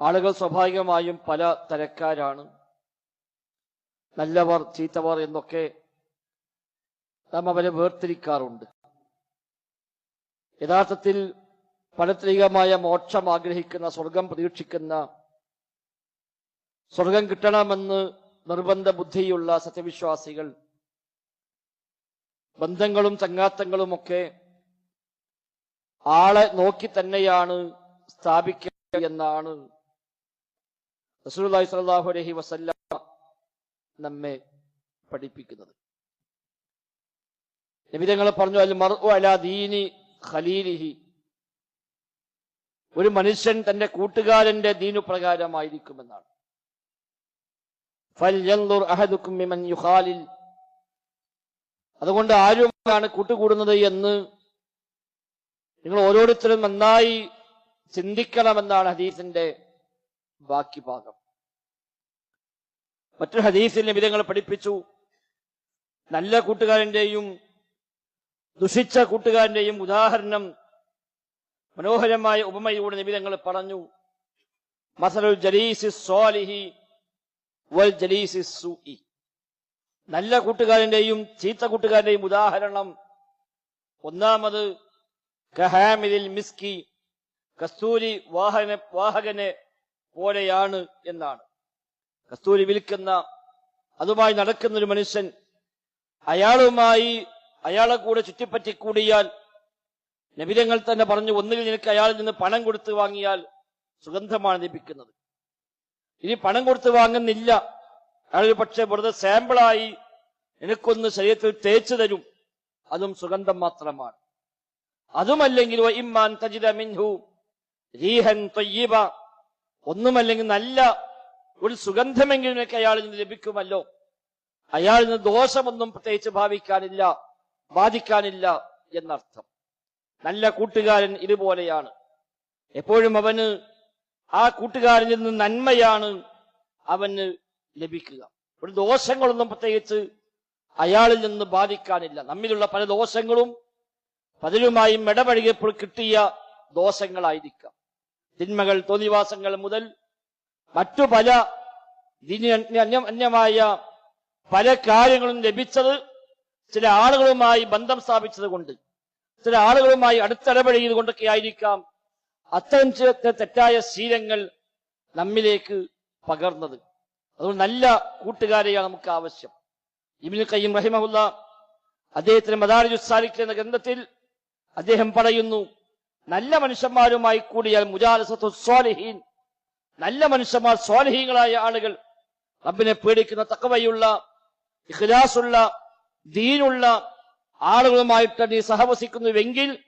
ആളുകൾ സ്വാഭാവികമായും പല തരക്കാരാണ്. നല്ലവർ ചീത്തവർ എന്നൊക്കെ നാം അവരെ വേർതിരിക്കാറുണ്ട്. യഥാർത്ഥത്തിൽ പലത്രികമായ മോക്ഷം ആഗ്രഹിക്കുന്ന സ്വർഗം പ്രതീക്ഷിക്കുന്ന സ്വർഗം കിട്ടണമെന്ന് നിർബന്ധ ബുദ്ധിയുള്ള സത്യവിശ്വാസികൾ ബന്ധങ്ങളും ചങ്ങാത്തങ്ങളുമൊക്കെ ആളെ നോക്കി തന്നെയാണ് സ്ഥാപിക്കുക എന്നാണ് റസൂലുള്ളാഹി സ്വല്ലല്ലാഹു അലൈഹി വസല്ലം നമ്മെ പഠിപ്പിക്കുന്നത്. നിമിതങ്ങൾ പറഞ്ഞു അൽ മർഉ അലാ ദീനി ഖലീലിഹി. ഒരു മനുഷ്യൻ തന്റെ കൂട്ടുകാരന്റെ ദീനു പ്രകാരമായിരിക്കുമെന്നാണ്. അതുകൊണ്ട് ആരുമാണ് കൂട്ടുകൂടുന്നത് എന്ന് നിങ്ങൾ ഓരോരുത്തരും നന്നായി ചിന്തിക്കണമെന്നാണ് ഹദീസിന്റെ ബാക്കി ഭാഗം. മറ്റൊരു ഹദീസിൽ വിധങ്ങൾ പഠിപ്പിച്ചു നല്ല കൂട്ടുകാരന്റെയും ദുഷിച്ച കൂട്ടുകാരന്റെയും ഉദാഹരണം മനോഹരമായ ഉപമയിലൂടെ നിമിതങ്ങൾ പറഞ്ഞു. മസലുൽ ജലീസി സ്വാലിഹി വൽ ജലീസി സൂഇ. നല്ല കൂട്ടുകാരന്റെയും ചീത്ത കൂട്ടുകാരന്റെയും ഉദാഹരണം ഒന്നാമത് കഹാമിലിൽ മിസ്കി കസ്തൂരി വാഹന വാഹകനെ പോലെയാണ് എന്നാണ്. കസ്തൂരി വിൽക്കുന്ന അതുമായി നടക്കുന്ന ഒരു മനുഷ്യൻ അയാളുമായി അയാളെ കൂടെ ചുറ്റിപ്പറ്റി കൂടിയാൽ നബിരങ്ങൾ തന്നെ പറഞ്ഞു ഒന്നുകിൽ നിനക്ക് അയാളിൽ നിന്ന് പണം കൊടുത്തു വാങ്ങിയാൽ സുഗന്ധമാണ് ലഭിക്കുന്നത്. ഇനി പണം കൊടുത്ത് വാങ്ങുന്നില്ല. അയാൾ പക്ഷെ വെറുതെ സാമ്പിളായി നിനക്കൊന്ന് ശരീരത്തിൽ തേച്ചു തരും. അതും സുഗന്ധം മാത്രമാണ്. അതുമല്ലെങ്കിൽ ഇമ്മാൻ തജിദ മിൻഹു രീഹൻ തൊയ്യബ ഒന്നുമല്ലെങ്കിൽ നല്ല ഒരു സുഗന്ധമെങ്കിലും നിനക്ക് അയാളിൽ നിന്ന് ലഭിക്കുമല്ലോ. അയാളിൽ നിന്ന് ദോഷമൊന്നും പ്രത്യേകിച്ച് ഭാവിക്കാനില്ല ബാധിക്കാനില്ല എന്നർത്ഥം. നല്ല കൂട്ടുകാരൻ ഇതുപോലെയാണ്. എപ്പോഴും അവന് ആ കൂട്ടുകാരിൽ നിന്ന് നന്മയാണ് അവന് ലഭിക്കുക. ഒരു ദോഷങ്ങളൊന്നും പ്രത്യേകിച്ച് അയാളിൽ നിന്ന് ബാധിക്കാനില്ല. നമ്മിലുള്ള പല ദോഷങ്ങളും പലരുമായും ഇടപഴകിയപ്പോൾ കിട്ടിയ ദോഷങ്ങളായിരിക്കാം. തിന്മകൾ തോന്നിവാസങ്ങൾ മുതൽ മറ്റു പല അന്യമായ പല കാര്യങ്ങളും ലഭിച്ചത് ചില ആളുകളുമായി ബന്ധം സ്ഥാപിച്ചത് കൊണ്ട് ചില ആളുകളുമായി അടുത്തിടപഴകിയത് കൊണ്ടൊക്കെ ആയിരിക്കാം അത്തരം ചില തെറ്റായ ശീലങ്ങൾ നമ്മിലേക്ക് പകർന്നത്. അതുകൊണ്ട് നല്ല കൂട്ടുകാരെയാണ് നമുക്ക് ആവശ്യം. ഇബിന് കയ്യം റഹിമഹുല്ല അദ്ദേഹത്തിന് മദാരി സാലിഖ് എന്ന ഗ്രന്ഥത്തിൽ അദ്ദേഹം പറയുന്നു നല്ല മനുഷ്യന്മാരുമായി കൂടിയാൽ മുജാലസത്തു സ്വാലിഹീൻ. നല്ല മനുഷ്യന്മാർ സ്വാലിഹീങ്ങളായ ആളുകൾ റബ്ബിനെ പേടിക്കുന്ന തക്കവയുള്ള ഇഖ്ലാസുള്ള ദീനുള്ള ആളുകളുമായിട്ട് നീ സഹവസിക്കുന്നുവെങ്കിൽ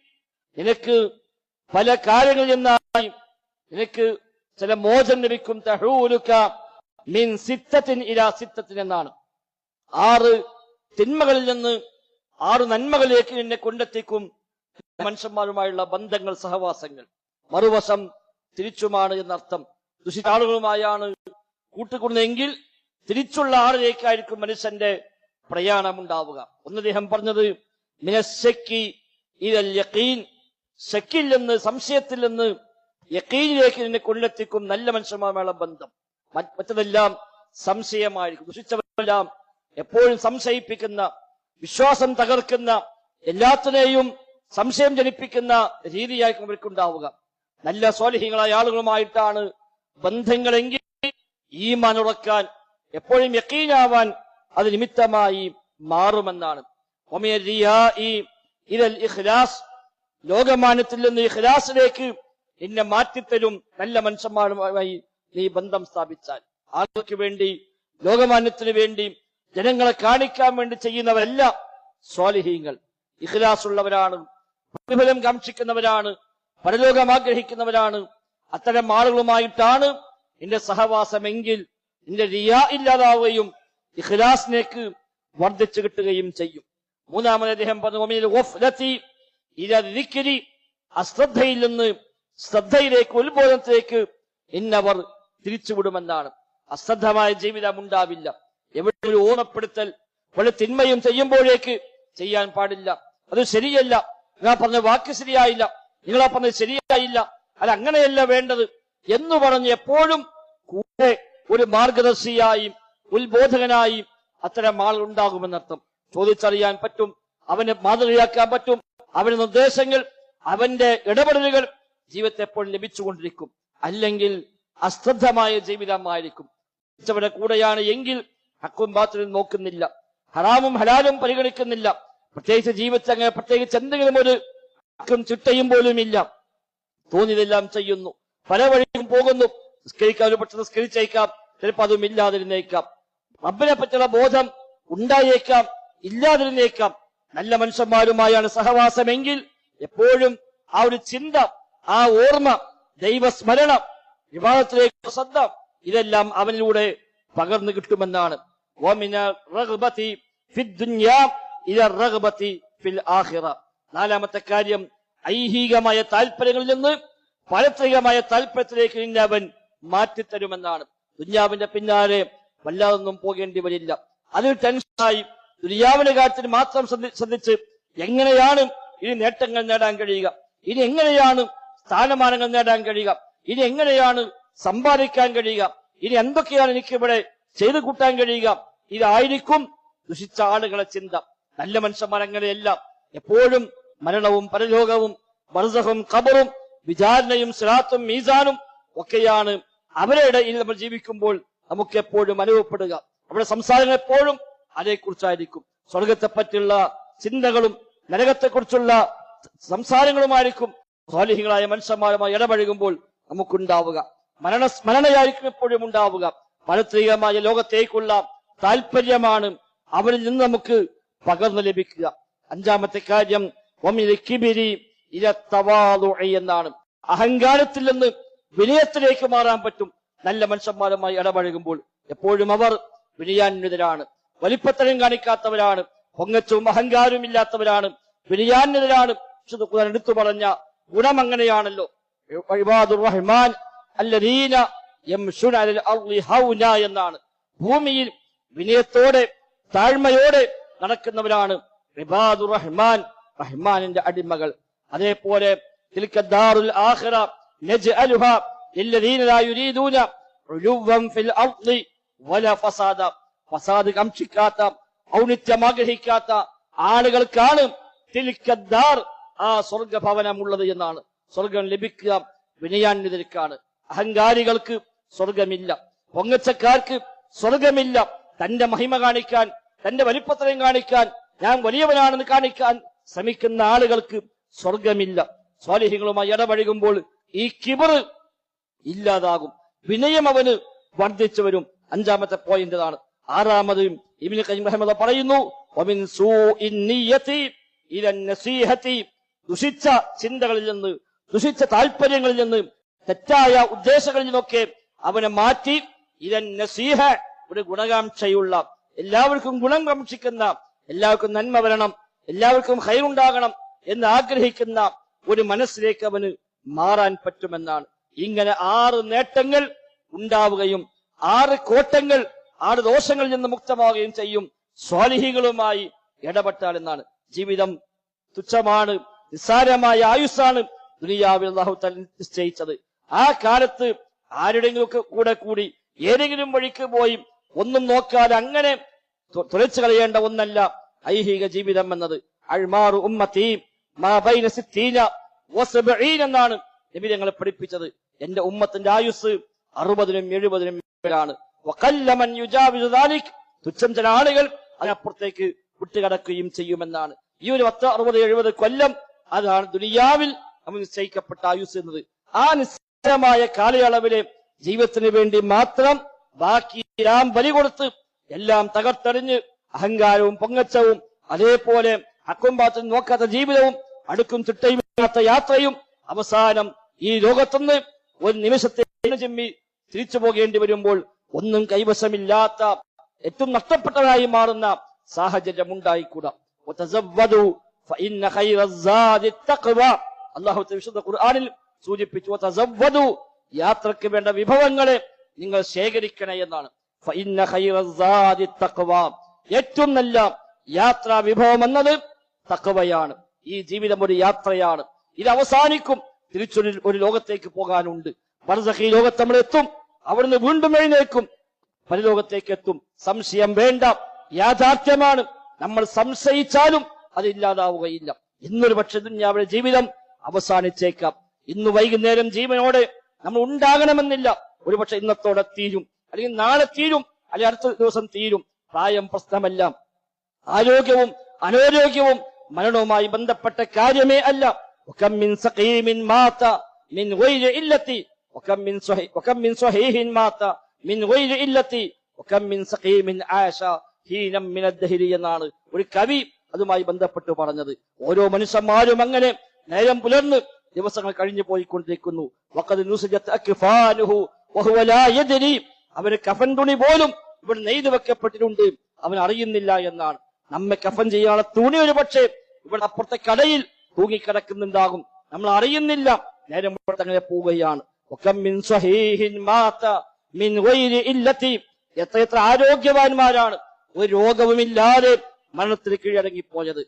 നിനക്ക് പല കാര്യങ്ങളിൽ നിന്നായി നിനക്ക് ചില മോചനം ലഭിക്കും. തഹൂലുക മീൻ സിത്തത്തിൻ ഇരാ സിത്തത്തിൻ എന്നാണ്. ആറ് തിന്മകളിൽ നിന്ന് ആറ് നന്മകളിലേക്ക് നിന്നെ കൊണ്ടെത്തിക്കും. മനുഷ്യന്മാരുമായുള്ള ബന്ധങ്ങൾ സഹവാസങ്ങൾ. മറുവശം തിരിച്ചുമാണ് എന്നർത്ഥം. ദുഷിച്ച ആളുകളുമായാണ് കൂട്ടുകൂടുന്നതെങ്കിൽ തിരിച്ചുള്ള ആളിലേക്കായിരിക്കും മനുഷ്യന്റെ പ്രയാണം ഉണ്ടാവുക ഒന്ന് അദ്ദേഹം പറഞ്ഞത് ശക്കില്ലെന്ന് നിന്ന് സംശയത്തിൽ നിന്ന് യക്കീനിലേക്ക് നിന്നെ കൊണ്ടെത്തിക്കും നല്ല മനുഷ്യന്മാരുമായുള്ള ബന്ധം. മറ്റതെല്ലാം സംശയമായിരിക്കും. ദുഷിച്ചവരെല്ലാം എപ്പോഴും സംശയിപ്പിക്കുന്ന വിശ്വാസം തകർക്കുന്ന എല്ലാത്തിനെയും സംശയം ജനിപ്പിക്കുന്ന രീതിയായിരിക്കും അവർക്കുണ്ടാവുക നല്ല സ്വാലിഹ്യങ്ങളായ ആളുകളുമായിട്ടാണ് ബന്ധങ്ങളെങ്കിൽ ഈ മനുറക്കാൻ എപ്പോഴും യക്കീനാവാൻ അത് നിമിത്തമായി മാറുമെന്നാണ്. ലോകമാനത്തിൽ നിന്ന് ഇഖ്ലാസിലേക്ക് നിന്നെ മാറ്റിത്തരും നല്ല മനുഷ്യന്മാരുമായി നീ ബന്ധം സ്ഥാപിച്ചാൽ. ആളുകൾക്ക് വേണ്ടി ലോകമാന്യത്തിന് വേണ്ടി ജനങ്ങളെ കാണിക്കാൻ വേണ്ടി ചെയ്യുന്നവരല്ല സ്വാലിഹീങ്ങൾ. ഇഖ്ലാസ് ഉള്ളവരാണ് പ്രതിഫലം കാക്ഷിക്കുന്നവരാണ് പരലോകം ആഗ്രഹിക്കുന്നവരാണ്. അത്തരം ആളുകളുമായിട്ടാണ് നിന്റെ സഹവാസമെങ്കിൽ നിന്റെ റിയാ ഇല്ലാതാവുകയും ഇഖ്ലാസിനേക്ക് വർദ്ധിച്ചു കിട്ടുകയും ചെയ്യും. മൂന്നാമത് അദ്ദേഹം പറഞ്ഞു അശ്രദ്ധയിൽ നിന്ന് ശ്രദ്ധയിലേക്ക് ഉത്ബോധനത്തിലേക്ക് ഇന്നവർ തിരിച്ചുവിടുമെന്നാണ്. അശ്രദ്ധമായ ജീവിതം ഉണ്ടാവില്ല. എവിടെ ഒരു ഓർമ്മപ്പെടുത്തൽ വല്ല തിന്മയും ചെയ്യുമ്പോഴേക്ക് ചെയ്യാൻ പാടില്ല. അത് ശരിയല്ല. നിങ്ങൾ പറഞ്ഞ വാക്ക് ശരിയായില്ല. നിങ്ങളാ പറഞ്ഞത് ശരിയായില്ല. അത് അങ്ങനെയല്ല വേണ്ടത് എന്ന് പറഞ്ഞ് എപ്പോഴും കൂടെ ഒരു മാർഗദർശിയായും ഉത്ബോധകനായും അത്തരം ആൾ ഉണ്ടാകുമെന്നർത്ഥം. ചോദിച്ചറിയാൻ പറ്റും അവനെ മാതൃകയാക്കാൻ പറ്റും അവന്റെ നിർദ്ദേശങ്ങൾ അവന്റെ ഇടപെടലുകൾ ജീവിതത്തെ എപ്പോഴും ലഭിച്ചുകൊണ്ടിരിക്കും. അല്ലെങ്കിൽ അശ്രദ്ധമായ ജീവിതമായിരിക്കും. കൂടെയാണ് എങ്കിൽ ഹക്കും ബാത്തിലും നോക്കുന്നില്ല. ഹറാമും ഹലാലും പരിഗണിക്കുന്നില്ല. പ്രത്യേകിച്ച് ജീവിച്ച അങ്ങനെ പ്രത്യേകിച്ച് എന്തെങ്കിലും ഒരു ചിട്ടയും പോലും ഇല്ല. തോന്നിയതെല്ലാം ചെയ്യുന്നു. പല വഴിയും പോകുന്നു. നിസ്കരിക്കാൻ ഒരു പക്ഷെ നിസ്കരിച്ചേക്കാം. ചിലപ്പോൾ അതും ഇല്ലാതിരുന്നേക്കാം. റബ്ബിനെ പറ്റുള്ള ബോധം ഉണ്ടായേക്കാം. ഇല്ലാതിരുന്നേക്കാം. നല്ല മനുഷ്യന്മാരുമായാണ് സഹവാസമെങ്കിൽ എപ്പോഴും ആ ഒരു ചിന്ത ആ ഓർമ്മ ദൈവസ്മരണം വിവാഹത്തിലേക്ക് ശ്രദ്ധ ഇതെല്ലാം അവനിലൂടെ പകർന്നു കിട്ടുമെന്നാണ്. ഓമിന ഫിൽ ആഖിറ. നാലാമത്തെ കാര്യം ഐഹികമായ താല്പര്യങ്ങളിൽ നിന്ന് പാരത്രികമായ താല്പര്യത്തിലേക്ക് നിന്നെ അവൻ മാറ്റിത്തരുമെന്നാണ്. ദുനിയാവിന്റെ പിന്നാലെ വല്ലാതൊന്നും പോകേണ്ടി വരില്ല. അതിൽ ടെൻഷനായി ദുര്യാവിന്റെ കാര്യത്തിൽ മാത്രം ശ്രദ്ധിച്ച് എങ്ങനെയാണ് ഇനി നേട്ടങ്ങൾ നേടാൻ കഴിയുക? ഇനി എങ്ങനെയാണ് സ്ഥാനമാനങ്ങൾ നേടാൻ കഴിയുക? ഇനി എങ്ങനെയാണ് സമ്പാദിക്കാൻ കഴിയുക? ഇനി എന്തൊക്കെയാണ് എനിക്കിവിടെ ചെയ്തു കൂട്ടാൻ കഴിയുക? ഇതായിരിക്കും ദുഷിച്ച ആളുകളെ ചിന്ത. നല്ല മനുഷ്യന്മാരങ്ങനെയെല്ലാം എപ്പോഴും മരണവും പരലോകവും ബർസഹും ഖബറും വിചാരണയും സിറാത്തും മീസാനും ഒക്കെയാണ് അവരുടെ ഇടയിൽ നമ്മൾ ജീവിക്കുമ്പോൾ നമുക്ക് എപ്പോഴും അനുഭവപ്പെടുക. നമ്മുടെ സംസാരങ്ങൾ എപ്പോഴും അതേക്കുറിച്ചായിരിക്കും. സ്വർഗത്തെ പറ്റിയുള്ള ചിന്തകളും നരകത്തെക്കുറിച്ചുള്ള സംസാരങ്ങളുമായിരിക്കും. സ്വാലിഹികളായ മനുഷ്യന്മാരുമായി ഇടപഴകുമ്പോൾ നമുക്കുണ്ടാവുക. മരണ സ്മരണയായിരിക്കും എപ്പോഴും ഉണ്ടാവുക. പാരത്രികമായ ലോകത്തേക്കുള്ള താല്പര്യമാണ് അവരിൽ നിന്ന് നമുക്ക് പകർന്നു ലഭിക്കുക. അഞ്ചാമത്തെ കാര്യം കിബിരി എന്നാണ്. അഹങ്കാരത്തിൽ നിന്ന് വിനയത്തിലേക്ക് മാറാൻ പറ്റും. നല്ല മനുഷ്യന്മാരുമായി ഇടപഴകുമ്പോൾ എപ്പോഴും അവർ വിനയാന്വിതരാണ്. വലിപ്പത്തരം കാണിക്കാത്തവരാണ്. പൊങ്ങച്ചവും അഹങ്കാരവും ഇല്ലാത്തവരാണ്. വിനയാന്വിതരാണ്. എടുത്തു പറഞ്ഞ ഗുണം അങ്ങനെയാണല്ലോ. റഹ്മാൻ അല്ലദീന എന്നാണ്. ഭൂമിയിൽ വിനയത്തോടെ താഴ്മയോടെ നടക്കുന്നവരാണ്. റിബാദു റഹ്മാൻ റഹ്മാനിന്റെ അടിമകൾ. അതേപോലെ തിൽക ദാറുൽ ആഖിറ നജ്അലുഹ ലില്ലദീന ലാ യുരീദൂന ഉലുവൻ ഫിൽ അർളി വല ഫസാദ. ഫസാദ് കാക്ഷിക്കാത്ത ഔന്നിത്യം ആഗ്രഹിക്കാത്ത ആളുകൾക്കാണ് തിൽക്കദ്ദാർ ആ സ്വർഗഭവനമുള്ളത് എന്നാണ്. സ്വർഗം ലഭിക്കുക വിനയാന്വിതർക്കാണ്. അഹങ്കാരികൾക്ക് സ്വർഗമില്ല. പൊങ്ങച്ചക്കാർക്ക് സ്വർഗമില്ല. തന്റെ മഹിമ കാണിക്കാൻ തന്റെ വലിപ്പത്രയും കാണിക്കാൻ ഞാൻ വലിയവനാണെന്ന് കാണിക്കാൻ ശ്രമിക്കുന്ന ആളുകൾക്ക് സ്വർഗമില്ല. സ്വാലിഹികളുമായി ഇടപഴകുമ്പോൾ ഈ കിബർ ഇല്ലാതാകും. വിനയം അവന് വർദ്ധിച്ചു വരും അഞ്ചാമത്തെ പോയിന്റ് ഇതാണ്. ആറാമത് ഇബിന് കയ്യം പറയുന്നു ദുഷിച്ച ചിന്തകളിൽ നിന്ന് ദുഷിച്ച താല്പര്യങ്ങളിൽ നിന്ന് തെറ്റായ ഉദ്ദേശങ്ങളിൽ നിന്നൊക്കെ അവനെ മാറ്റി. ഇതൻ നസീഹ ഒരു ഗുണകാംക്ഷയുള്ള എല്ലാവർക്കും ഗുണം കാക്ഷിക്കുന്ന എല്ലാവർക്കും നന്മ വരണം എല്ലാവർക്കും ഹൈറുണ്ടാകണം എന്ന് ആഗ്രഹിക്കുന്ന ഒരു മനസ്സിലേക്ക് അവന് മാറാൻ പറ്റുമെന്നാണ്. ഇങ്ങനെ ആറ് നേട്ടങ്ങൾ ഉണ്ടാവുകയും ആറ് കോട്ടങ്ങൾ ആറ് ദോഷങ്ങളിൽ നിന്ന് മുക്തമാവുകയും ചെയ്യും സ്വാലിഹികളുമായി ഇടപെട്ടാൽ എന്നാണ്. ജീവിതം തുച്ഛമാണ് നിസ്സാരമായ ആയുസ്സാണ് ദുനിയാവിൽ അള്ളാഹു നിശ്ചയിച്ചത്. ആ കാലത്ത് ആരുടെങ്കിലും കൂടെ കൂടി ഏതെങ്കിലും വഴിക്ക് പോയി ഒന്നും നോക്കാതെ അങ്ങനെ തുലച്ചു കളയേണ്ട ഒന്നല്ല ഐഹിക ജീവിതം എന്നത്. അഴ്മാറു ഉമ്മത്തി എന്നാണ് നബി പഠിപ്പിച്ചത്. എന്റെ ഉമ്മത്തിന്റെ ആയുസ് അറുപതിനും എഴുപതിനും തുച്ഛം ചില ആളുകൾ അതിനപ്പുറത്തേക്ക് വിട്ടുകടക്കുകയും ചെയ്യുമെന്നാണ്. ഈ ഒരു പത്ത് അറുപത് എഴുപത് കൊല്ലം അതാണ് ദുനിയാവിൽ നിശ്ചയിക്കപ്പെട്ട ആയുസ് എന്നത്. ആ നിശ്ചയമായ കാലയളവിലെ ജീവിതത്തിന് വേണ്ടി മാത്രം ബാക്കി രാം ബലി കൊടുത്ത് എല്ലാം തകർത്തെറിഞ്ഞ് അഹങ്കാരവും പൊങ്ങച്ചവും അതേപോലെ അക്കും നോക്കാത്ത ജീവിതവും അടുക്കും തിട്ടയുമില്ലാത്ത യാത്രയും അവസാനം ഈ ലോകത്തുനിന്ന് ഒരു നിമിഷത്തെ ചെമ്മി തിരിച്ചു പോകേണ്ടി വരുമ്പോൾ ഒന്നും കൈവശമില്ലാത്ത ഏറ്റവും നഷ്ടപ്പെട്ടതായി മാറുന്ന സാഹചര്യം ഉണ്ടായിക്കൂടാനിൽ സൂചിപ്പിച്ചു യാത്രയ്ക്ക് വേണ്ട വിഭവങ്ങളെ നിങ്ങൾ ശേഖരിക്കണേ എന്നാണ്. ഏറ്റവും നല്ല യാത്രാ വിഭവം എന്നത് തക്കവയാണ്. ഈ ജീവിതം ഒരു യാത്രയാണ്. ഇത് അവസാനിക്കും. തിരിച്ചൊരു ഒരു ലോകത്തേക്ക് പോകാനുണ്ട്. ബർസഖി ലോകത്ത് നമ്മൾ എത്തും അവിടുന്ന് വീണ്ടും എഴുന്നേൽക്കും. പരലോകത്തേക്ക് എത്തും. സംശയം വേണ്ട. യാഥാർത്ഥ്യമാണ്. നമ്മൾ സംശയിച്ചാലും അതില്ലാതാവുകയില്ല ഇന്നൊരു പക്ഷെ അവരുടെ ജീവിതം അവസാനിച്ചേക്കാം. ഇന്ന് വൈകുന്നേരം ജീവനോടെ നമ്മൾ ഉണ്ടാകണമെന്നില്ല. ഒരുപക്ഷെ ഇന്നത്തോടെ തീരും. അല്ലെങ്കിൽ നാളെ തീരും അല്ലെങ്കിൽ അടുത്ത ദിവസം തീരും. പ്രായം പ്രശ്നമല്ല. ആരോഗ്യവും അനാരോഗ്യവും മരണവുമായി ബന്ധപ്പെട്ട കാര്യമേ അല്ല. എന്നാണ് ഒരു കവി അതുമായി ബന്ധപ്പെട്ട് പറഞ്ഞത്. ഓരോ മനുഷ്യന്മാരും അങ്ങനെ നേരം പുലർന്ന് ദിവസങ്ങൾ കഴിഞ്ഞു പോയിക്കൊണ്ടിരിക്കുന്നു. അവന് കഫൻ തുണി പോലും ഇവിടെ നെയ്ത് വെക്കപ്പെട്ടിട്ടുണ്ട്. അവൻ അറിയുന്നില്ല എന്നാണ്. നമ്മെ കഫൻ ചെയ്യാനുള്ള തുണി ഒരു പക്ഷേ ഇവിടെ അപ്പുറത്തെ കടയിൽ തൂങ്ങിക്കിടക്കുന്നുണ്ടാകും. നമ്മൾ അറിയുന്നില്ല. നേരം അങ്ങനെ പോവുകയാണ്. എത്ര എത്ര ആരോഗ്യവാന്മാരാണ്. ഒരു രോഗവുമില്ലാതെ മരണത്തിന് കീഴടങ്ങിപ്പോയത്.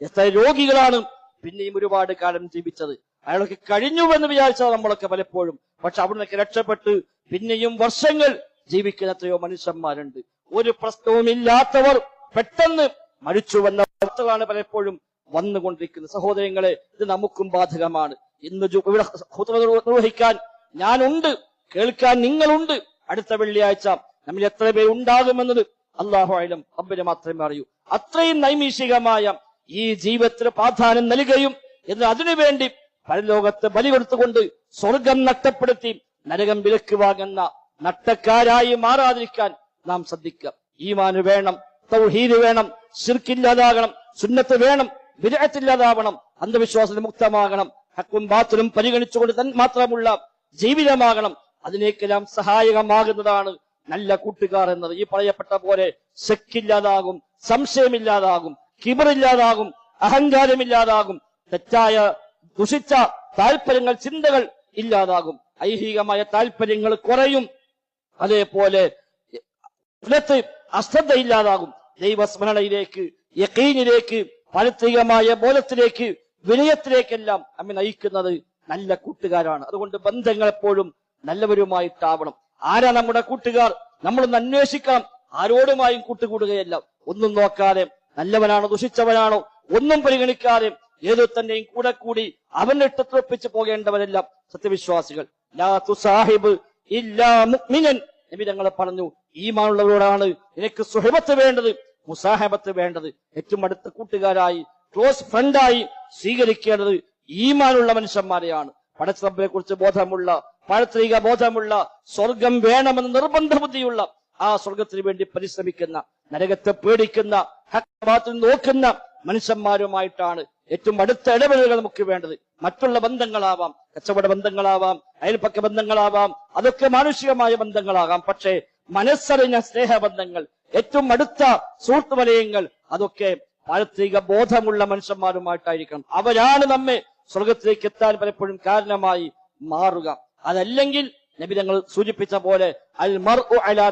എത്ര രോഗികളാണ് പിന്നെയും ഒരുപാട് കാലം ജീവിച്ചത്. അയാളൊക്കെ കഴിഞ്ഞുവെന്ന് എന്ന് വിചാരിച്ചത് നമ്മളൊക്കെ പലപ്പോഴും പക്ഷെ അവിടുന്നൊക്കെ രക്ഷപ്പെട്ട് പിന്നെയും വർഷങ്ങൾ ജീവിക്കുന്ന എത്രയോ മനുഷ്യന്മാരുണ്ട്. ഒരു പ്രശ്നവുമില്ലാത്തവർ പെട്ടെന്ന് മരിച്ചുവെന്ന വാർത്തകളാണ് പലപ്പോഴും വന്നുകൊണ്ടിരിക്കുന്നത്. സഹോദരങ്ങളെ ഇത് നമുക്കും ബാധകമാണ്. ഇന്ന് ഇവിടെ നിർവഹിക്കാൻ ഞാനുണ്ട് കേൾക്കാൻ നിങ്ങളുണ്ട്. അടുത്ത വെള്ളിയാഴ്ച നമ്മൾ എത്ര പേർ ഉണ്ടാകുമെന്നത് അള്ളാഹുലും അബ്ബിനെ മാത്രമേ അറിയൂ. അത്രയും നൈമിഷികമായ ഈ ജീവിതത്തിന് പ്രാധാന്യം നൽകുകയും എന്ന് അതിനുവേണ്ടി പരലോകത്ത് ബലി കൊടുത്തുകൊണ്ട് സ്വർഗം നഷ്ടപ്പെടുത്തി നരകം വിലക്ക് വാങ്ങുന്ന നട്ടക്കാരായി മാറാതിരിക്കാൻ നാം ശ്രദ്ധിക്കുക ഈമാന് വേണം തൗഹീദ് വേണം ശിർക്കില്ലാതാകണം സുന്നത്ത് വേണം വിരഹത്തില്ലാതാവണം അന്ധവിശ്വാസത്തിന് മുക്തമാകണം ഹക്കും ബാത്തിലും പരിഗണിച്ചുകൊണ്ട് തൻ മാത്രമുള്ള ജീവിതമാകണം. അതിനേക്കെല്ലാം സഹായകമാകുന്നതാണ് നല്ല കൂട്ടുകാർ എന്നത്. ഈ പറയപ്പെട്ട പോലെ ശക്കില്ലാതാകും സംശയമില്ലാതാകും കിബറില്ലാതാകും അഹങ്കാരമില്ലാതാകും തെറ്റായ ദുഷിച്ച താല്പര്യങ്ങൾ ചിന്തകൾ ഇല്ലാതാകും. ഐഹികമായ താല്പര്യങ്ങൾ കുറയും. അതേപോലെ അശ്രദ്ധ ഇല്ലാതാകും ദൈവസ്മരണയിലേക്ക് യക്കീനിലേക്ക് പാരിത്രികമായ ബോധത്തിലേക്ക് വിനയത്തിലേക്കെല്ലാം നമ്മെ നയിക്കുന്നത് നല്ല കൂട്ടുകാരാണ്. അതുകൊണ്ട് ബന്ധങ്ങൾ എപ്പോഴും നല്ലവരുമായിട്ടാവണം. ആരാ നമ്മുടെ കൂട്ടുകാർ? നമ്മളൊന്ന് അന്വേഷിക്കണം. ആരോടുമായും കൂട്ടുകൂടുകയല്ല. ഒന്നും നോക്കാതെ നല്ലവനാണോ ദുഷിച്ചവനാണോ? ഒന്നും പരിഗണിക്കാതെ ഏതോ തന്നെയും കൂടെ കൂടി അവന്റെ ഇഷ്ടത്തിലൊപ്പിച്ച് പോകേണ്ടവരെല്ലാം സത്യവിശ്വാസികൾ. ലാ തുസാഹിബ് ഇല്ലാ മുഅ്മിനൻ. നബി ഞങ്ങളെ പറഞ്ഞു ഈമാനുള്ളവരോടാണ് നിനക്ക് സുഹബത്ത് വേണ്ടത് മുസാഹബത്ത് വേണ്ടത്. ഏറ്റവും അടുത്ത കൂട്ടുകാരായി ക്ലോസ് ഫ്രണ്ടായി സ്വീകരിക്കേണ്ടത് ഈമാനുള്ള മനുഷ്യന്മാരെയാണ്. പടച്ചറബിനെ കുറിച്ച് ബോധമുള്ള പാരത്രിക ബോധമുള്ള സ്വർഗം വേണമെന്ന് നിർബന്ധ ബുദ്ധിയുള്ള ആ സ്വർഗത്തിന് വേണ്ടി പരിശ്രമിക്കുന്ന നരകത്തെ പേടിക്കുന്ന നോക്കുന്ന മനുഷ്യന്മാരുമായിട്ടാണ് ഏറ്റവും അടുത്ത ഇടപെടലുകൾ നമുക്ക് വേണ്ടത് മറ്റുള്ള ബന്ധങ്ങളാവാം കച്ചവട ബന്ധങ്ങളാവാം അയൽപ്പക്ക ബന്ധങ്ങളാവാം അതൊക്കെ മാനുഷികമായ ബന്ധങ്ങളാകാം. പക്ഷേ മനസ്സറിഞ്ഞ സ്നേഹബന്ധങ്ങൾ ഏറ്റവും അടുത്ത സുഹൃത്ത് വലയങ്ങൾ അതൊക്കെ പാരത്രിക ബോധമുള്ള മനുഷ്യന്മാരുമായിട്ടായിരിക്കണം. അവരാണ് നമ്മെ സ്വർഗത്തിലേക്ക് എത്താൻ പലപ്പോഴും കാരണമായി മാറുക. അതല്ലെങ്കിൽ നബി തങ്ങൾ സൂചിപ്പിച്ച പോലെ അൽ അലാ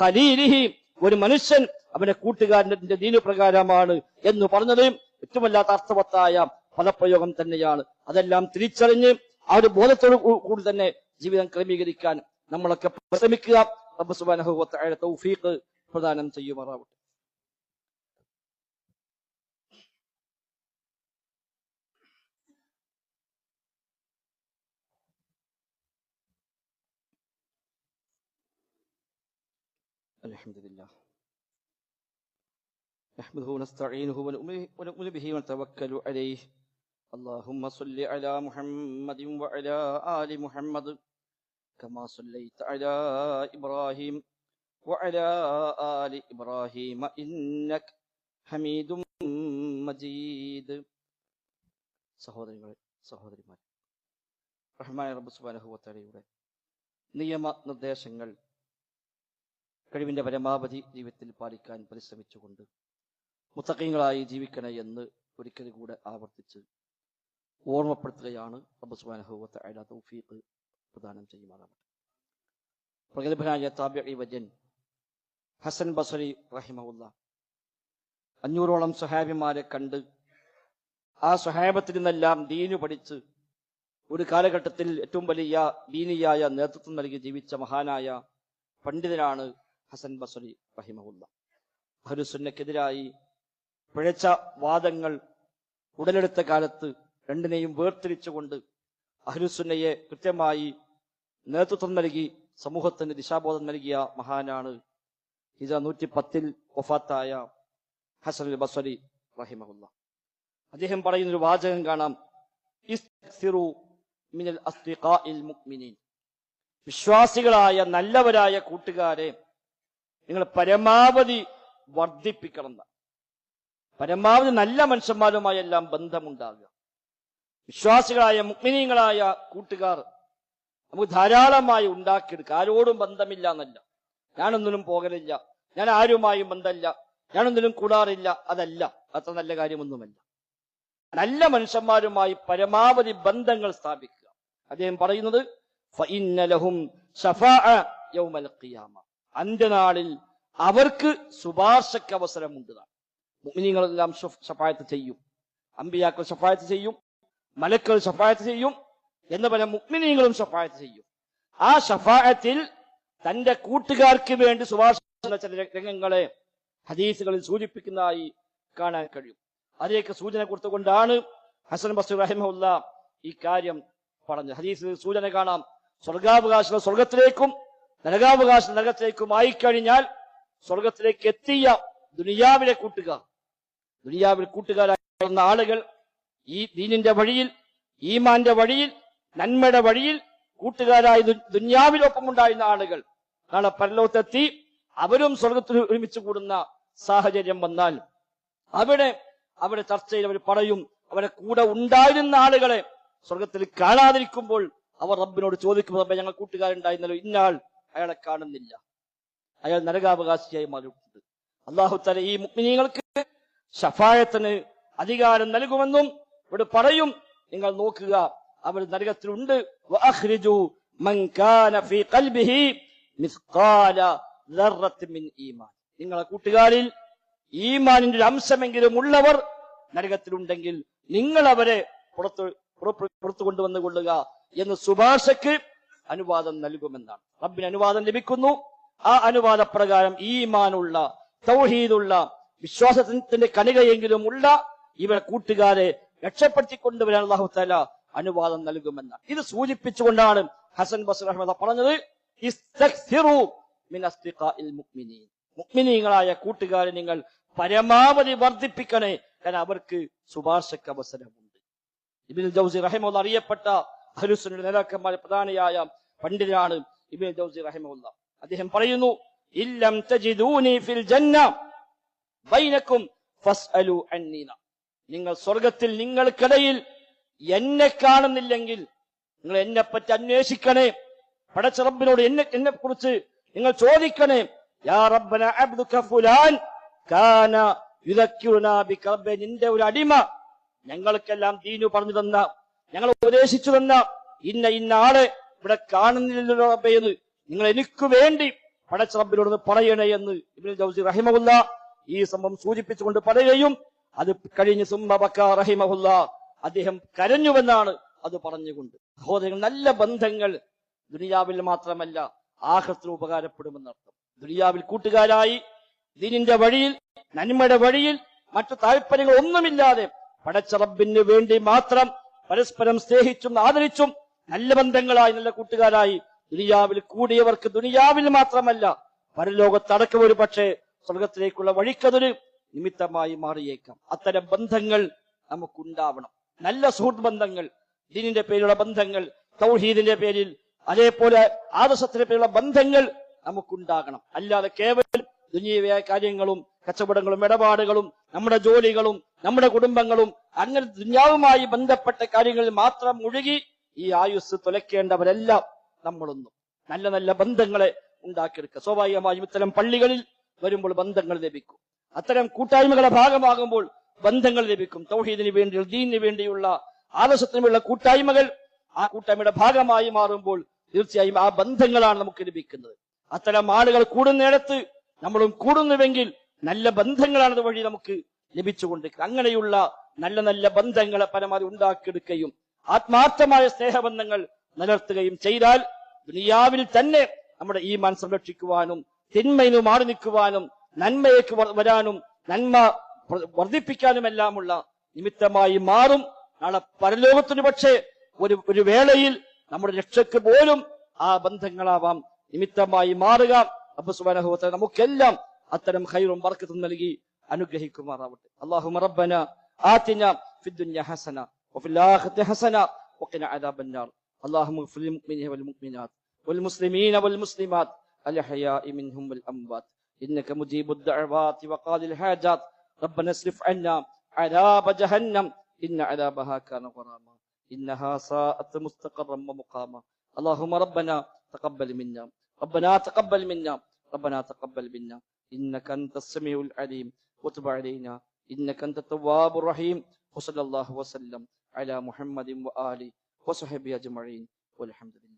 ഖലീലിഹി. ഒരു മനുഷ്യൻ അവന്റെ കൂട്ടുകാരന്റെ ദീനു പ്രകാരമാണ് എന്ന് പറഞ്ഞത് ഏറ്റവുമല്ലാത്ത അർത്ഥവത്തായ ഫലപ്രയോഗം തന്നെയാണ് അതെല്ലാം തിരിച്ചറിഞ്ഞ് ആ ഒരു ബോധത്തോടു കൂ- കൂടി തന്നെ ജീവിതം ക്രമീകരിക്കാൻ നമ്മളൊക്കെ പരിശ്രമിക്കുക റബ്ബ് സുബ്ഹാനഹു വ തആല തൗഫീഖ് പ്രദാനം ചെയ്യുമാറാവട്ടെ الحمد لله نحمده ونستعينه ونؤمن ونؤمن به ونتوكل عليه اللهم صل على محمد وعلى آل محمد كما صليت على إبراهيم وعلى آل إبراهيم إنك حميد مجيد സഹോദരങ്ങളെ സഹോദരിമാരെ റഹ്മാൻ റബ്ബ് സുബ്ഹാനഹു വ തആലയുടെ നിയമ നിർദ്ദേശങ്ങൾ കഴിവിന്റെ പരമാവധി ജീവിതത്തിൽ പാലിക്കാൻ പരിശ്രമിച്ചുകൊണ്ട് മുത്തക്കങ്ങളായി ജീവിക്കണേ എന്ന് ഒരിക്കൽ കൂടെ ആവർത്തിച്ച് ഓർമ്മപ്പെടുത്തുകയാണ് റബ്ബ് സുബ്ഹാനഹു വ തആല തൗഫീഖ് പ്രദാനം ചെയ്യുമാറാവട്ടെ. പ്രഗത്ഭനായ താബിഈ വജൻ ഹസൻ ബസരി റഹിമഹുല്ല അഞ്ഞൂറോളം സഹാബിമാരെ കണ്ട് ആ സ്വഹാബത്തിൽ നിന്നെല്ലാം ദീനു പഠിച്ച് ഒരു കാലഘട്ടത്തിൽ ഏറ്റവും വലിയ ദീനിയായ നേതൃത്വം നൽകി ജീവിച്ച മഹാനായ പണ്ഡിതനാണ് ഹസൻ ബസറി റഹിമഹുല്ല. അഹ്ലുസുന്നക്കെതിരായി പിഴച്ച വാദങ്ങൾ ഉടലെടുത്ത കാലത്ത് രണ്ടിനെയും വേർതിരിച്ചുകൊണ്ട് അഹ്ലുസുന്നയെ കൃത്യമായി നേതൃത്വം നൽകി സമൂഹത്തിന് ദിശാബോധം നൽകിയ മഹാനാണ് ഹിജ നൂറ്റി പത്തിൽ വഫാത്തായ ഹസൻ ബസരി റഹിമഹുല്ല. അദ്ദേഹം പറയുന്ന ഒരു വാചകം കാണാം. മിനൽ വിശ്വാസികളായ നല്ലവരായ കൂട്ടുകാരെ നിങ്ങൾ പരമാവധി വർദ്ധിപ്പിക്കണം. പരമാവധി നല്ല മനുഷ്യന്മാരുമായെല്ലാം ബന്ധമുണ്ടാകുക. വിശ്വാസികളായ മുക്മിനീങ്ങളായ കൂട്ടുകാർ നമുക്ക് ധാരാളമായി ഉണ്ടാക്കിയെടുക്കുക. ആരോടും ബന്ധമില്ല എന്നല്ല. ഞാനൊന്നിനും പോകലില്ല. ഞാൻ ആരുമായും ബന്ധമില്ല ഞാനൊന്നിനും കൂടാറില്ല. അതല്ല. അത്ര നല്ല കാര്യമൊന്നുമല്ല. നല്ല മനുഷ്യന്മാരുമായി പരമാവധി ബന്ധങ്ങൾ സ്ഥാപിക്കുക. അദ്ദേഹം പറയുന്നത് അന്ത്യനാളിൽ അവർക്ക് ശുപാർശയ്ക്ക് അവസരമുണ്ട്. മുഅ്മിനീങ്ങളെല്ലാം ശുഫ്- ശഫായത്ത് ചെയ്യും. അമ്പിയാക്കൾ സഫായത്ത് ചെയ്യും. മലക്കൾ സഫായത്ത് ചെയ്യും. എന്ന് പറഞ്ഞ മുഗ്മിനീങ്ങളും സഫായത്ത് ചെയ്യും. ആ ഷഫായത്തിൽ തന്റെ കൂട്ടുകാർക്ക് വേണ്ടി ശുപാർശ ചില രംഗങ്ങളെ ഹദീസുകളിൽ സൂചിപ്പിക്കുന്നതായി കാണാൻ കഴിയും. അതിലേക്ക് സൂചന കൊടുത്തുകൊണ്ടാണ് ഹസൻ ബസു റഹിമുല്ല ഈ കാര്യം പറഞ്ഞത്. ഹദീസിൽ സൂചന കാണാം. സ്വർഗാവകാശ സ്വർഗത്തിലേക്കും നരകാവകാശം നരകത്തിലേക്കും ആയിക്കഴിഞ്ഞാൽ സ്വർഗത്തിലേക്ക് എത്തിയ ദുനിയാവിലെ കൂട്ടുകാർ ദുനിയാവിൽ കൂട്ടുകാരായിരുന്ന ആളുകൾ ഈ ദീനിന്റെ വഴിയിൽ ഈമാന്റെ വഴിയിൽ നന്മയുടെ വഴിയിൽ കൂട്ടുകാരായി ദുന്യാവിലൊപ്പം ദുനിയാവിലൊപ്പം ഉണ്ടായിരുന്ന ആളുകൾ നാളെ പരലോകത്തെത്തി അവരും സ്വർഗത്തിൽ ഒരുമിച്ച് കൂടുന്ന സാഹചര്യം വന്നാൽ അവിടെ അവരുടെ ചർച്ചയിൽ അവർ പറയും അവരെ കൂടെ ഉണ്ടായിരുന്ന ആളുകളെ സ്വർഗത്തിൽ കാണാതിരിക്കുമ്പോൾ അവർ റബ്ബിനോട് ചോദിക്കും റബ്ബെ ഞങ്ങൾ കൂട്ടുകാരുണ്ടായിരുന്നല്ലോ ഇന്നാൾ അയാളെ കാണുന്നില്ല. അയാൾ നരകാവകാശിയായി മാറിയിട്ടുണ്ട്. അള്ളാഹു തല ഈ മുഗ്മിനീങ്ങൾക്ക് ഷഫായത്തിന് അധികാരം നൽകുമെന്നും ഇവിടെ പറയും. നിങ്ങൾ നോക്കുക അവർ നരകത്തിലുണ്ട്. നിങ്ങളെ കൂട്ടുകാരിൽ ഈമാനിന്റെ ഒരു അംശമെങ്കിലും ഉള്ളവർ നരകത്തിലുണ്ടെങ്കിൽ നിങ്ങൾ അവരെ പുറത്ത് പുറത്ത് കൊണ്ടുവന്നു കൊള്ളുക എന്ന് സുഭാഷയ്ക്ക് അനുവാദം നൽകുമെന്നാണ്. റബ്ബിന് അനുവാദം ലഭിക്കുന്നു. ആ അനുവാദ പ്രകാരം ഈമാനുള്ള തൗഹീദുള്ള വിശ്വാസത്തിന്റെ കണികയെങ്കിലും ഉള്ള ഇവരെ കൂട്ടുകാരെ രക്ഷപ്പെടുത്തിക്കൊണ്ടുവരാൻ അള്ളാഹു താല അനുവാദം നൽകുമെന്ന്. ഇത് സൂചിപ്പിച്ചുകൊണ്ടാണ് ഹസൻ ബസ് അഹമ്മദ പറഞ്ഞത് മുക്മിനീങ്ങളായ കൂട്ടുകാരെ നിങ്ങൾ പരമാവധി വർദ്ധിപ്പിക്കണേ കാരണം അവർക്ക് ശുപാർശക്ക് അവസരമുണ്ട്. ഇബിൻ ജൗസി റഹിമുള്ള അറിയപ്പെട്ട ഹരുസനുടെ നേതാക്കന്മാരെ പ്രധാനിയായ പണ്ഡിതനാണ് ഇബിൻ ജൗസി റഹിമുള്ള അദ്ദേഹം പറയുന്നു ഇല്ലം തജിദൂനി ഫിൽ ജന്ന ബൈനക്കും നിങ്ങൾ സ്വർഗത്തിൽ നിങ്ങൾക്കിടയിൽ എന്നെ കാണുന്നില്ലെങ്കിൽ നിങ്ങൾ എന്നെ പറ്റി അന്വേഷിക്കണേ. പടച്ച റബ്ബിനോട് എന്നെ എന്നെ കുറിച്ച് നിങ്ങൾ ചോദിക്കണേ. യാ റബ്ബന അബ്ദുക ഫുലാൻ കാന യുദക്കിറുനാ ബിക റബ്ബേ നിന്റെ ഒരു അടിമ ഞങ്ങൾക്കെല്ലാം ദീനു പറഞ്ഞു തന്ന ഞങ്ങൾ ഉപദേശിച്ചു തന്ന ഇന്ന ഇന്ന ആളെ ഇവിടെ കാണുന്നില്ലല്ലോ റബ്ബേ എന്ന് നിങ്ങൾ എനിക്ക് വേണ്ടി പടച്ച റബ്ബിനോട് പറയണേ എന്ന് ഇബ്നുൽ ജൗസി റഹിമഹുല്ല ഈ സംഭവം സൂചിപ്പിച്ചുകൊണ്ട് പറയുകയും അത് കഴിഞ്ഞ് റഹിമഹുല്ല അദ്ദേഹം കരഞ്ഞുവെന്നാണ് അത് പറഞ്ഞുകൊണ്ട്. സഹോദരങ്ങൾ നല്ല ബന്ധങ്ങൾ ദുനിയാവിൽ മാത്രമല്ല ആഹ്റത്തിന് ഉപകാരപ്പെടുമെന്നർത്ഥം ദുനിയാവിൽ കൂട്ടുകാരായി ദീനിന്റെ വഴിയിൽ നന്മയുടെ വഴിയിൽ മറ്റു താല്പര്യങ്ങൾ ഒന്നുമില്ലാതെ പടച്ച റബ്ബിന് വേണ്ടി മാത്രം പരസ്പരം സ്നേഹിച്ചും ആദരിച്ചും നല്ല ബന്ധങ്ങളായി നല്ല കൂട്ടുകാരായി ദുനിയാവിൽ കൂടിയവർക്ക് ദുനിയാവിൽ മാത്രമല്ല പരലോകത്തടക്കം ഒരു പക്ഷേ സ്വർഗത്തിലേക്കുള്ള വഴിക്കതൊരു നിമിത്തമായി മാറിയേക്കാം. അത്തരം ബന്ധങ്ങൾ നമുക്കുണ്ടാവണം. നല്ല സുഹൃത്ത് ബന്ധങ്ങൾ ദീനിന്റെ പേരിലുള്ള ബന്ധങ്ങൾ തൗഹീദിന്റെ പേരിൽ അതേപോലെ ആദർശത്തിന്റെ പേരിലുള്ള ബന്ധങ്ങൾ നമുക്കുണ്ടാകണം. അല്ലാതെ കേവലം ദുനീയമായ കാര്യങ്ങളും കച്ചവടങ്ങളും ഇടപാടുകളും നമ്മുടെ ജോലികളും നമ്മുടെ കുടുംബങ്ങളും അങ്ങനെ ദുന്യാവുമായി ബന്ധപ്പെട്ട കാര്യങ്ങളിൽ മാത്രം മുഴുകി ഈ ആയുസ് തുലയ്ക്കേണ്ടവരെല്ലാം നമ്മളൊന്നും. നല്ല നല്ല ബന്ധങ്ങളെ ഉണ്ടാക്കിയെടുക്കുക. സ്വാഭാവികമായും ഇത്തരം പള്ളികളിൽ വരുമ്പോൾ ബന്ധങ്ങൾ ലഭിക്കും. അത്തരം കൂട്ടായ്മകളുടെ ഭാഗമാകുമ്പോൾ ബന്ധങ്ങൾ ലഭിക്കും. തൗഹീദിന് വേണ്ടി ദീനിന് വേണ്ടിയുള്ള ആദർശത്തിനുമുള്ള കൂട്ടായ്മകൾ ആ കൂട്ടായ്മയുടെ ഭാഗമായി മാറുമ്പോൾ തീർച്ചയായും ആ ബന്ധങ്ങളാണ് നമുക്ക് ലഭിക്കുന്നത്. അത്തരം ആളുകൾ കൂടുന്നിടത്ത് നമ്മളും കൂടുന്നുവെങ്കിൽ നല്ല ബന്ധങ്ങളാണ് അതുവഴി നമുക്ക് ലഭിച്ചുകൊണ്ടിരിക്കുന്നത് അങ്ങനെയുള്ള നല്ല നല്ല ബന്ധങ്ങളെ പരമാവധി ഉണ്ടാക്കിയെടുക്കുകയും ആത്മാർത്ഥമായ സ്നേഹബന്ധങ്ങൾ നിലർത്തുകയും ചെയ്താൽ ദുനിയാവിൽ തന്നെ നമ്മുടെ ഈ മൻ സംരക്ഷിക്കുവാനും തിന്മയിന് മാറി നിൽക്കുവാനും നന്മയേക്ക് വ- വരാനും നന്മ പ്ര- വർദ്ധിപ്പിക്കാനുമെല്ലാമുള്ള നിമിത്തമായി മാറും നാളെ പരലോകത്തിന് പക്ഷേ ഒരു ഒരു വേളയിൽ നമ്മുടെ രക്ഷയ്ക്ക് പോലും ആ ബന്ധങ്ങളാവാം നിമിത്തമായി മാറുക അബ്ബു സുബാനഹുവത്തെ നമുക്കെല്ലാം അത്തരം ഖൈറും ബർക്കത്തും നൽകി അനുഗ്രഹിക്കുമാറാവട്ടെ അള്ളാഹു റബ്ബന ആതിന في الدنيا حسنة وفي الآخرة حسنة وقنا عذاب النار اللهم اغفر للمؤمنين والمؤمنات والمسلمين والمسلمات الأحياء منهم والأموات إنك مجيب الدعوات وقاضي الحاجات. ربنا اصرف عنا عذاب جهنم. إن عذابها كان غراما. إنها ساءت مستقرا ومقاما. اللهم ربنا تقبل منا. ربنا تقبل منا. ربنا تقبل منا. إنك أنت السميع العليم. وتب علينا. إنك أنت التواب الرحيم. وصلى الله وسلم على محمد وآله وصحبه أجمعين. والحمد لله.